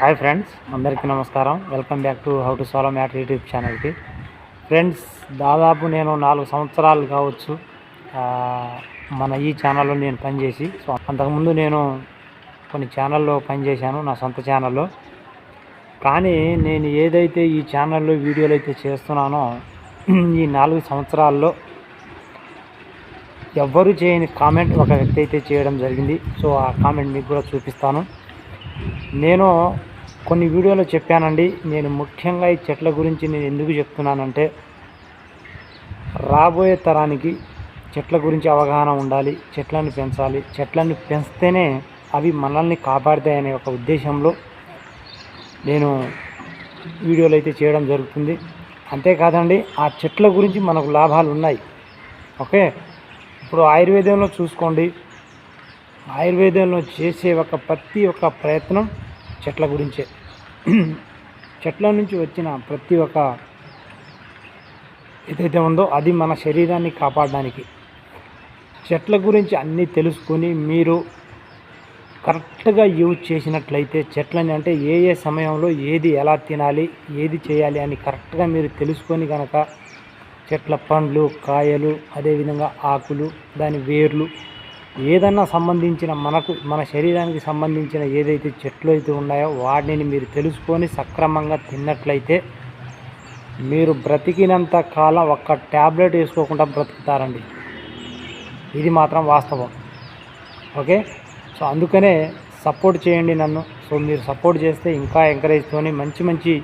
Hi friends అందరికీ నమస్కారం. Welcome back to how to solve matter YouTube ఛానల్కి. Friends దాదాపు నేను నాలుగు సంవత్సరాలు కావచ్చు మన ఈ ఛానల్లో నేను పనిచేసి సో అంతకుముందు నేను కొన్ని ఛానల్లో పనిచేశాను నా సొంత ఛానల్లో. కానీ నేను ఏదైతే ఈ ఛానల్లో వీడియోలు అయితే చేస్తున్నానో ఈ నాలుగు సంవత్సరాల్లో ఎవ్వరు చేయని కామెంట్ ఒక వ్యక్తి అయితే చేయడం జరిగింది. సో ఆ కామెంట్ మీకు కూడా చూపిస్తాను. నేను కొన్ని వీడియోలో చెప్పానండి. నేను ముఖ్యంగా ఈ చెట్ల గురించి నేను ఎందుకు చెప్తున్నానంటే రాబోయే తరానికి చెట్ల గురించి అవగాహన ఉండాలి చెట్లను పెంచాలి. చెట్లను పెంచితేనే అవి మనల్ని కాపాడుతాయనే ఒక ఉద్దేశంలో నేను వీడియోలు అయితే చేయడం జరుగుతుంది. అంతేకాదండి ఆ చెట్ల గురించి మనకు లాభాలు ఉన్నాయి. ఓకే? ఇప్పుడు ఆయుర్వేదంలో చూసుకోండి. ఆయుర్వేదంలో చేసే ఒక ప్రతి ఒక్క ప్రయత్నం చెట్ల గురించే. చెట్ల నుంచి వచ్చిన ప్రతి ఒక్క ఏదైతే ఉందో అది మన శరీరాన్ని కాపాడడానికి. చెట్ల గురించి అన్నీ తెలుసుకొని మీరు కరెక్ట్గా యూజ్ చేసినట్లయితే చెట్లని అంటే ఏ ఏ సమయంలో ఏది ఎలా తినాలి ఏది చేయాలి అని కరెక్ట్గా మీరు తెలుసుకొని కనుక చెట్ల పండ్లు కాయలు అదేవిధంగా ఆకులు దాని వేర్లు ఏదన్నా సంబంధించిన మనకు మన శరీరానికి సంబంధించిన ఏదైతే చెట్లు అయితే ఉన్నాయో వాటిని మీరు తెలుసుకొని సక్రమంగా తిన్నట్లయితే మీరు బ్రతికినంత కాలం ఒక్క ట్యాబ్లెట్ వేసుకోకుండా బ్రతుకుతారండి. ఇది మాత్రం వాస్తవం. ఓకే? సో అందుకనే సపోర్ట్ చేయండి నన్ను. సో మీరు సపోర్ట్ చేస్తే ఇంకా ఎంకరేజ్తోని మంచి మంచి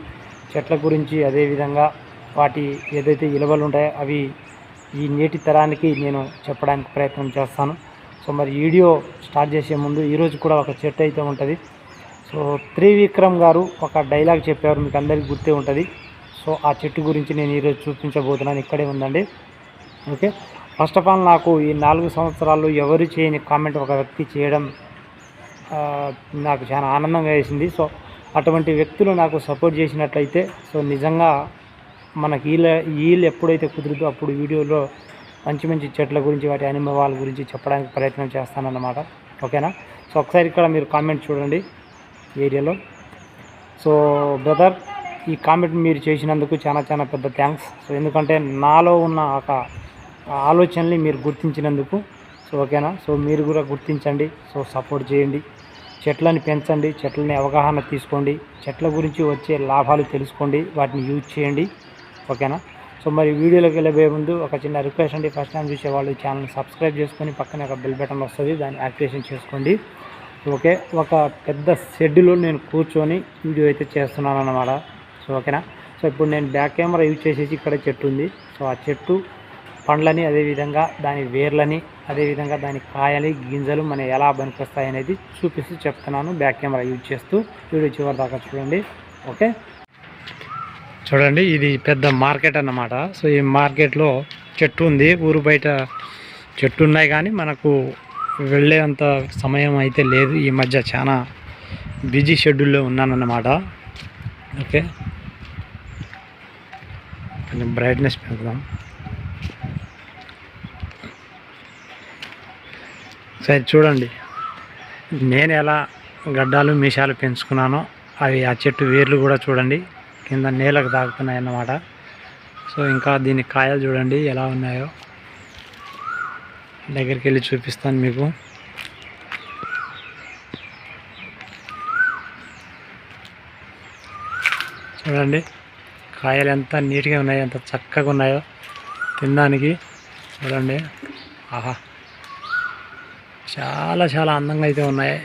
చెట్ల గురించి అదేవిధంగా వాటి ఏదైతే విలువలు ఉంటాయో అవి ఈ నేటి తరానికి నేను చెప్పడానికి ప్రయత్నం చేస్తాను. సో మరి వీడియో స్టార్ట్ చేసే ముందు ఈరోజు కూడా ఒక చెట్టు అయితే ఉంటుంది. సో త్రివిక్రమ్ గారు ఒక డైలాగ్ చెప్పారు మీకు అందరికీ గుర్తే ఉంటుంది. సో ఆ చెట్టు గురించి నేను ఈరోజు చూపించబోతున్నాను ఇక్కడే ఉందండి. ఓకే? ఫస్ట్ ఆఫ్ ఆల్ నాకు ఈ నాలుగు సంవత్సరాల్లో ఎవరు చేయని కామెంట్ ఒక వ్యక్తి చేయడం నాకు చాలా ఆనందంగా వేసింది. సో అటువంటి వ్యక్తులు నాకు సపోర్ట్ చేసినట్లయితే సో నిజంగా మనకి వీళ్ళ వీళ్ళు ఎప్పుడైతే కుదురుతో అప్పుడు వీడియోలో మంచి మంచి చెట్ల గురించి వాటి అనుభవాల గురించి చెప్పడానికి ప్రయత్నం చేస్తానన్నమాట. ఓకేనా? సో ఒకసారి ఇక్కడ మీరు కామెంట్ చూడండి ఏరియాలో. సో బ్రదర్ ఈ కామెంట్ మీరు చేసినందుకు చాలా చాలా పెద్ద థ్యాంక్స్. సో ఎందుకంటే నాలో ఉన్న ఒక ఆలోచనని మీరు గుర్తించినందుకు. సో ఓకేనా? సో మీరు కూడా గుర్తించండి. సో సపోర్ట్ చేయండి. చెట్లను పెంచండి. చెట్లని అవగాహన తీసుకోండి. చెట్ల గురించి వచ్చే లాభాలు తెలుసుకోండి. వాటిని యూజ్ చేయండి. ఓకేనా? సో మరి వీడియోలోకి వెళ్ళబోయే ముందు ఒక చిన్న రిక్వెస్ట్ అండి. ఫస్ట్ టైం చూసే వాళ్ళు ఛానల్ సబ్స్క్రైబ్ చేసుకొని పక్కనే ఒక బెల్ బటన్ వస్తుంది. దాన్ని యాక్టివేషన్ చేసుకోండి. ఓకే ఒక పెద్ద షెడ్యూల్లో నేను కూర్చొని వీడియో అయితే చేస్తున్నాను అన్నమాట సో ఓకేనా సో ఇప్పుడు నేను బ్యాక్ కెమెరా యూజ్ చేసేసి ఇక్కడ చెట్టు ఉంది. సో ఆ చెట్టు పండ్లని అదేవిధంగా దాని వేర్లని అదేవిధంగా దాని కాయలు గింజలు మన ఎలా పనికొస్తాయి అనేది చూపిస్తూ చెప్తున్నాను బ్యాక్ కెమెరా యూజ్ చేస్తూ. వీడియో చివరి దాకా చూడండి. ఓకే చూడండి ఇది పెద్ద మార్కెట్ అన్నమాట. సో ఈ మార్కెట్లో చెట్టు ఉంది. ఊరు బయట చెట్టు ఉన్నాయి కానీ మనకు వెళ్ళేంత సమయం అయితే లేదు. ఈ మధ్య చాలా బిజీ షెడ్యూల్లో ఉన్నానన్నమాట. ఓకే. కొంచెం బ్రైట్నెస్ పెంచుదాం. సరే చూడండి. నేను ఎలా గడ్డాలు మీషాలు పెంచుకున్నానో అవి ఆ చెట్టు వేర్లు కూడా చూడండి. కింద నేలకు తాకుతున్నాయి అన్నమాట. సో ఇంకా దీని కాయలు చూడండి ఎలా ఉన్నాయో. దగ్గరికి వెళ్ళి చూపిస్తాను మీకు. చూడండి కాయలు ఎంత నీట్గా ఉన్నాయో ఎంత చక్కగా ఉన్నాయో తినడానికి. చూడండి ఆహా చాలా చాలా అందంగా అయితే ఉన్నాయి.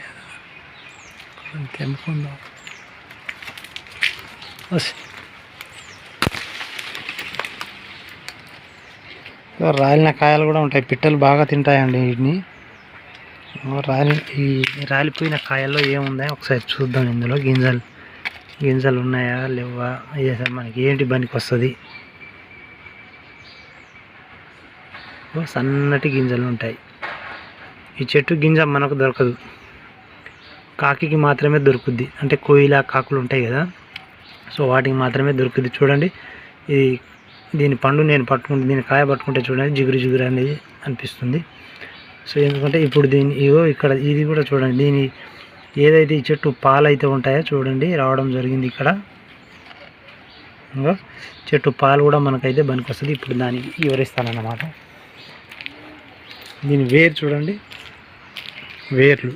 తెంపుకుందాం. రాలిన కాయలు కూడా ఉంటాయి. పిట్టలు బాగా తింటాయండి వీటిని. రాలి ఈ రాలిపోయిన కాయల్లో ఏముందా ఒకసారి చూద్దాం ఇందులో. గింజలు. గింజలు ఉన్నాయా? లేవా? అయ్యా మనకి ఏంటి పనికి వస్తుంది? సన్నటి గింజలు ఉంటాయి. ఈ చెట్టు గింజ మనకు దొరకదు. కాకికి మాత్రమే దొరుకుద్ది. అంటే కోయిల కాకులు ఉంటాయి కదా? సో వాటికి మాత్రమే దొరుకుద్ది చూడండి ఇది దీని పండు నేను పట్టుకుంటే దీని కాయ పట్టుకుంటే చూడండి జిగురు జిగురు అనేది అనిపిస్తుంది. సో ఎందుకంటే ఇప్పుడు దీని ఇగో ఇక్కడ ఇది కూడా చూడండి దీని ఏదైతే ఈ చెట్టు పాలైతే ఉంటాయో చూడండి రావడం జరిగింది ఇక్కడ. ఇంకా చెట్టు పాలు కూడా మనకైతే వస్తుంది. ఇప్పుడు దానికి వివరిస్తానన్నమాట. దీని వేరు చూడండి వేర్లు.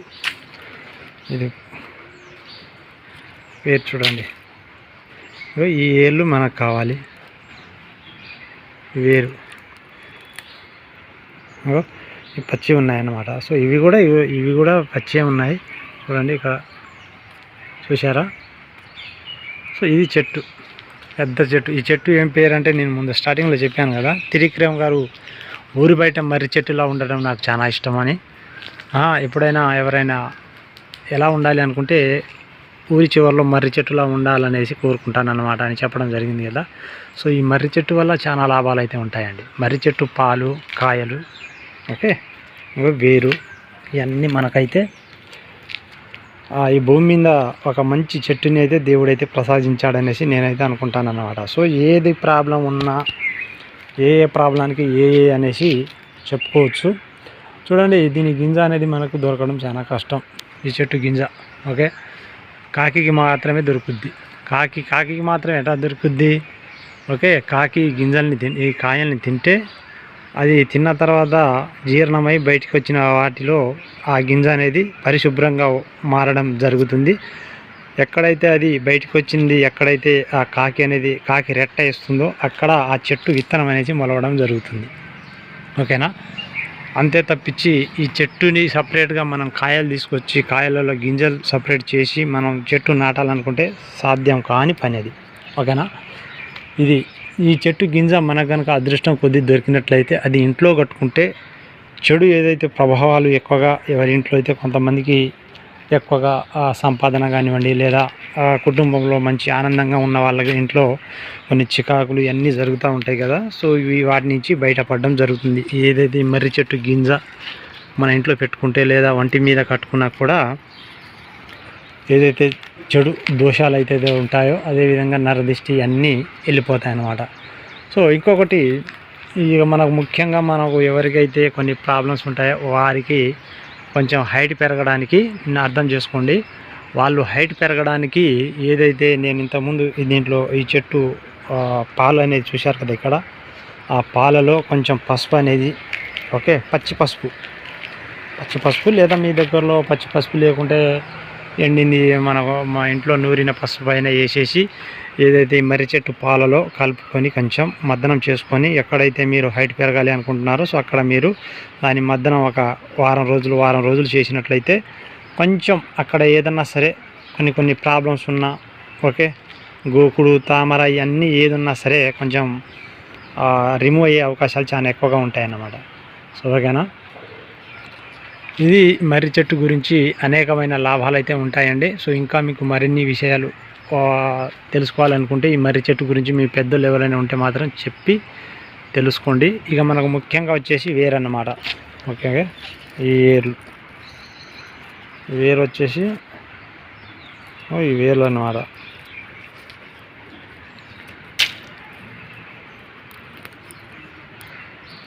ఇది వేరు చూడండి. ఈ ఏర్లు మనకు కావాలి. వేరు. పచ్చి ఉన్నాయన్నమాట. సో ఇవి కూడా ఇవి- ఇవి కూడా పచ్చే ఉన్నాయి. చూడండి ఇక్కడ. చూసారా సో ఇది చెట్టు. పెద్ద చెట్టు. ఈ చెట్టు ఏం పేరు అంటే నేను ముందు స్టార్టింగ్లో చెప్పాను కదా. త్రివిక్రమ్ గారు ఊరి బయట మర్రి చెట్టులా ఉండడం నాకు చాలా ఇష్టం అని. ఎప్పుడైనా ఎవరైనా ఎలా ఉండాలి అనుకుంటే ఊరి చివరిలో మర్రి చెట్టులా ఉండాలనేసి కోరుకుంటాను అనమాట అని చెప్పడం జరిగింది కదా. సో ఈ మర్రి చెట్టు వల్ల చాలా లాభాలు అయితే ఉంటాయండి. మర్రి చెట్టు పాలు కాయలు ఓకే వేరు ఇవన్నీ మనకైతే ఆ, ఈ భూమి మీద ఒక మంచి చెట్టుని అయితే దేవుడైతే ప్రసాదించాడనేసి నేనైతే అనుకుంటాను అనమాట సో ఏది ప్రాబ్లం ఉన్నా ఏ ఏ ప్రాబ్లానికి ఏ ఏ అనేసి చెప్పుకోవచ్చు. చూడండి దీని గింజ అనేది మనకు దొరకడం చాలా కష్టం. ఈ చెట్టు గింజ ఓకే? కాకికి మాత్రమే దొరుకుద్ది. కాకి కాకికి మాత్రమే ఎట్లా దొరుకుద్ది? ఓకే కాకి గింజల్ని తిన్ ఈ కాయల్ని తింటే అది తిన్న తర్వాత జీర్ణమై బయటికి వచ్చిన వాటిలో ఆ గింజ అనేది పరిశుభ్రంగా మారడం జరుగుతుంది. ఎక్కడైతే అది బయటకు వచ్చింది ఎక్కడైతే ఆ కాకి అనేది కాకి రెట్ట ఇస్తుందో అక్కడ ఆ చెట్టు విత్తనం అనేది మొలవడం జరుగుతుంది. ఓకేనా? అంతే తప్పించి ఈ చెట్టుని సపరేట్గా మనం కాయలు తీసుకొచ్చి కాయలలో గింజలు సపరేట్ చేసి మనం చెట్టు నాటాలనుకుంటే సాధ్యం కాని పని అది. ఓకేనా? ఇది ఈ చెట్టు గింజ మనకు కనుక అదృష్టం కొద్ది దొరికినట్లయితే అది ఇంట్లో కట్టుకుంటే చెడు ఏదైతే ప్రభావాలు ఎక్కువగా ఎవరి ఇంట్లో అయితే కొంతమందికి ఎక్కువగా సంపాదన కానివ్వండి లేదా కుటుంబంలో మంచి ఆనందంగా ఉన్న వాళ్ళకి ఇంట్లో కొన్ని చికాకులు ఇవన్నీ జరుగుతూ ఉంటాయి కదా. సో ఇవి వాటి నుంచి బయటపడడం జరుగుతుంది. ఏదైతే మర్రి చెట్టు గింజ మన ఇంట్లో పెట్టుకుంటే లేదా వంటి మీద కట్టుకున్నా కూడా ఏదైతే చెడు దోషాలు అయితే ఉంటాయో అదేవిధంగా నరదిష్టి అన్నీ వెళ్ళిపోతాయి అన్నమాట. సో ఇంకొకటి ఇక మనకు ముఖ్యంగా మనకు ఎవరికైతే కొన్ని ప్రాబ్లమ్స్ ఉంటాయో వారికి కొంచెం హైట్ పెరగడానికి నిన్న అర్థం చేసుకోండి. వాళ్ళు హైట్ పెరగడానికి ఏదైతే నేను ఇంతకుముందు దీంట్లో ఈ చెట్టు పాలు అనేది చూశారు కదా ఇక్కడ? ఆ పాలలో కొంచెం పసుపు అనేది ఓకే? పచ్చి పసుపు. పచ్చి పసుపు లేదా మీ దగ్గరలో పచ్చి పసుపు లేకుంటే ఎండింది మన మా ఇంట్లో నూరిన పసుపు పైన వేసేసి ఏదైతే మర్రి చెట్టు పాలలో కలుపుకొని కొంచెం మద్దనం చేసుకొని ఎక్కడైతే మీరు హైట్ పెరగాలి అనుకుంటున్నారో సో అక్కడ మీరు దాని మద్దనం ఒక వారం రోజులు వారం రోజులు చేసినట్లయితే కొంచెం అక్కడ ఏదన్నా సరే కొన్ని కొన్ని ప్రాబ్లమ్స్ ఉన్నా ఓకే? గోకుడు తామర ఇవన్నీ ఏదున్నా సరే కొంచెం రిమూవ్ అయ్యే అవకాశాలు చాలా ఎక్కువగా ఉంటాయి అన్నమాట సో ఓకేనా ఇది మర్రి చెట్టు గురించి అనేకమైన లాభాలు అయితే ఉంటాయండి. సో ఇంకా మీకు మరిన్ని విషయాలు తెలుసుకోవాలనుకుంటే ఈ మర్రి చెట్టు గురించి మీ పెద్దలు ఎవరైనా ఉంటే మాత్రం చెప్పి తెలుసుకోండి. ఇక మనకు ముఖ్యంగా వచ్చేసి వేరన్నమాట. ఓకే ఈ వేర్లు. ఈ వేరు వచ్చేసి ఓ, ఈ వేర్లు అన్నమాట.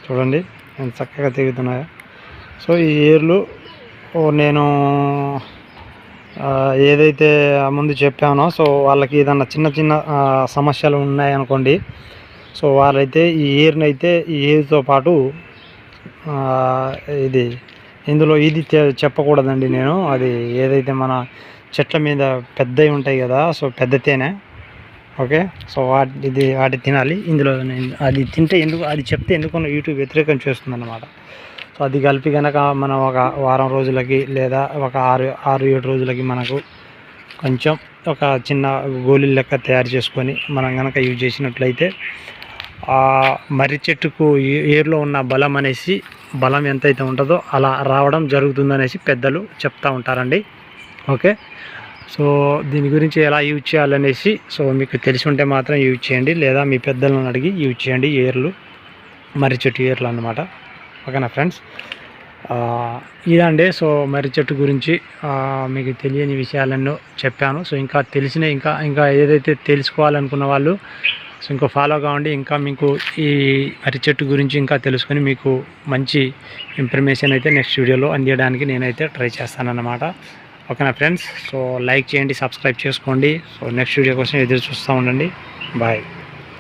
చూడండి నేను చక్కగా తిరుగుతున్నాయా. సో ఈ ఏర్లు ఓ నేను ఏదైతే ముందు చెప్పానో సో వాళ్ళకి ఏదన్నా చిన్న చిన్న సమస్యలు ఉన్నాయనుకోండి సో వాళ్ళైతే ఈ ఇయర్ని అయితే ఈ ఇయర్తో పాటు ఇది ఇందులో ఇది చెప్పకూడదండి నేను. అది ఏదైతే మన చెట్ల మీద పెద్దవి ఉంటాయి కదా సో పెద్ద తేనె ఓకే? సో వాటి ఇది వాటి తినాలి. ఇందులో నేను అది తింటే ఎందుకు అది చెప్తే ఎందుకన్నా యూట్యూబ్ వ్యతిరేకం చేస్తుంది అన్నమాట సో అది కలిపి కనుక మనం ఒక వారం రోజులకి లేదా ఒక ఆరు ఆరు ఏడు రోజులకి మనకు కొంచెం ఒక చిన్న గోళీల లెక్క తయారు చేసుకొని మనం కనుక యూజ్ చేసినట్లయితే మర్రి చెట్టుకు ఏ- ఏరులో ఉన్న బలం అనేసి బలం ఎంతైతే ఉంటుందో అలా రావడం జరుగుతుందనేసి పెద్దలు చెప్తా ఉంటారండి. ఓకే? సో దీని గురించి ఎలా యూజ్ చేయాలనేసి సో మీకు తెలిసి ఉంటే మాత్రం యూజ్ చేయండి లేదా మీ పెద్దలను అడిగి యూజ్ చేయండి ఏర్లు మర్రి చెట్టు ఏర్లు అన్నమాట. ఓకేనా ఫ్రెండ్స్ ఇదండి. సో మర్రి చెట్టు గురించి మీకు తెలియని విషయాలన్నో చెప్పాను. సో ఇంకా తెలిసిన ఇంకా ఇంకా ఏదైతే తెలుసుకోవాలనుకున్న వాళ్ళు సో ఇంకో ఫాలో కావండి ఇంకా మీకు ఈ మర్రి చెట్టు గురించి ఇంకా తెలుసుకొని మీకు మంచి ఇన్ఫర్మేషన్ అయితే నెక్స్ట్ వీడియోలో అందించడానికి నేనైతే ట్రై చేస్తానన్నమాట. ఓకేనా ఫ్రెండ్స్ సో లైక్ చేయండి సబ్స్క్రైబ్ చేసుకోండి. సో నెక్స్ట్ వీడియో కోసం ఎదురు చూస్తూ ఉండండి. బాయ్